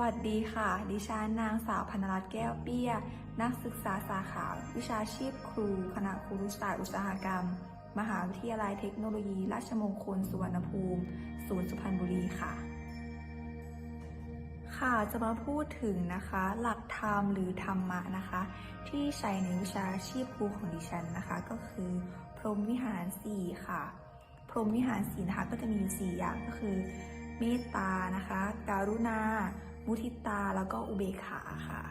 วัสดีค่ะ ดิฉันนางสาวพนรัตน์แก้วเปี้ย นักศึกษาสาขาวิชาชีพครู คณะครุศาสตร์อุตสาหกรรม มหาวิทยาลัยเทคโนโลยี ราชมงคล สุวรรณภูมิ ศูนย์สุพรรณบุรีค่ะ ค่ะจะมาพูดถึงนะคะ หลักธรรมหรือธรรมะนะคะ ที่ใช้ในวิชาชีพครูของดิฉันนะคะ ก็คือ พรหมวิหารสี่ค่ะ พรหมวิหารสี่นะคะก็จะมีอยู่4อย่างก็คือ เมตตานะคะ การุณา มุทิตาแล้วก็อุเบกขาค่ะ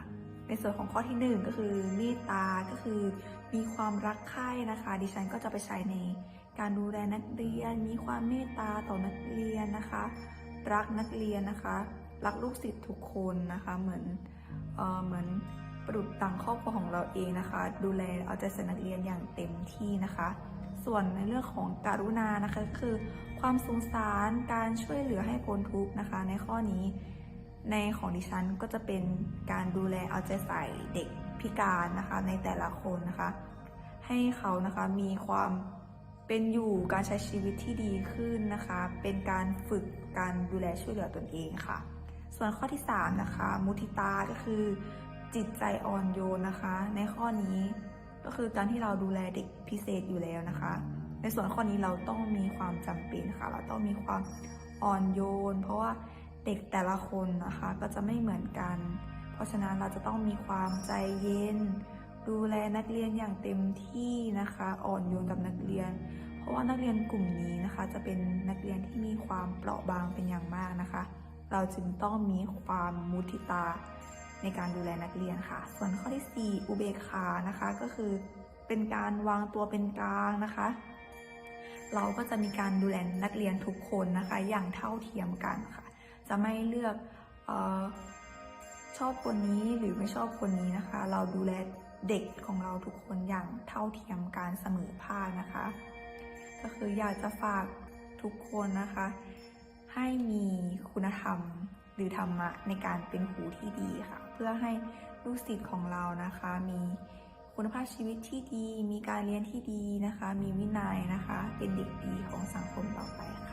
ในส่วนของข้อที่ 1 ก็คือเมตตาก็คือมีความรักใคร่นะคะ ดิฉันก็จะไปใช้ในการดูแลนักเรียน มีความเมตตาต่อนักเรียนนะคะ รักนักเรียนนะคะ รักลูกศิษย์ทุกคนนะคะเหมือนเออเหมือนประดุจต่างครอบครัวของเราเองนะคะ ดูแลเอาใจใส่นักเรียนอย่างเต็มที่นะคะ ส่วนในเรื่องของการุณานะคะคือความสงสารการช่วยเหลือให้พ้นทุกข์นะคะ ในข้อนี้ ในของดิฉันก็จะเป็นการดูแลเอาใจใส่เด็กพิการนะคะในแต่ละคนนะคะ ให้เขานะคะมีความเป็นอยู่การใช้ชีวิตที่ดีขึ้นนะคะ เป็นการฝึกการดูแลช่วยเหลือตนเองค่ะ ส่วนข้อที่ 3 นะคะ มุทิตาก็คือจิตใจอ่อนโยนนะคะ ในข้อนี้ก็คือการที่เราดูแลเด็กพิเศษอยู่แล้วนะคะ ในส่วนข้อนี้เราต้องมีความจำเป็นค่ะ เราต้องมีความอ่อนโยน เพราะว่า เด็กแต่ละคนนะคะก็จะไม่เหมือนกัน เพราะฉะนั้นเราจะต้องมีความใจเย็น ดูแลนักเรียนอย่างเต็มที่นะคะ อ่อนโยนกับนักเรียน เพราะว่านักเรียนกลุ่มนี้นะคะ จะเป็นนักเรียนที่มีความเปราะบางเป็นอย่างมากนะคะ เราจึงต้องมีความมุทิตาในการดูแลนักเรียนค่ะ ส่วนข้อที่ 4 อุเบกขานะคะก็คือเป็นการวางตัวเป็นกลางนะคะ เราก็จะมีการดูแลนักเรียนทุกคนนะคะ อย่างเท่าเทียมกันค่ะ จะไม่เลือกออชอบคนนี้หรือไม่ชอบคนนี้นะคะ เราดูแลเด็กของเราทุกคนอย่างเท่าเทียมกันเสมอภาคนะคะ ก็คืออยากจะฝากทุกคนนะคะ ให้มีคุณธรรมหรือธรรมะในการเป็นครูที่ดีค่ะ เพื่อให้ลูกศิษย์ของเรานะคะ มีคุณภาพชีวิตที่ดี มีการเรียนที่ดีนะคะ มีวินัยนะคะ เป็นเด็กดีของสังคมต่อไปค่ะ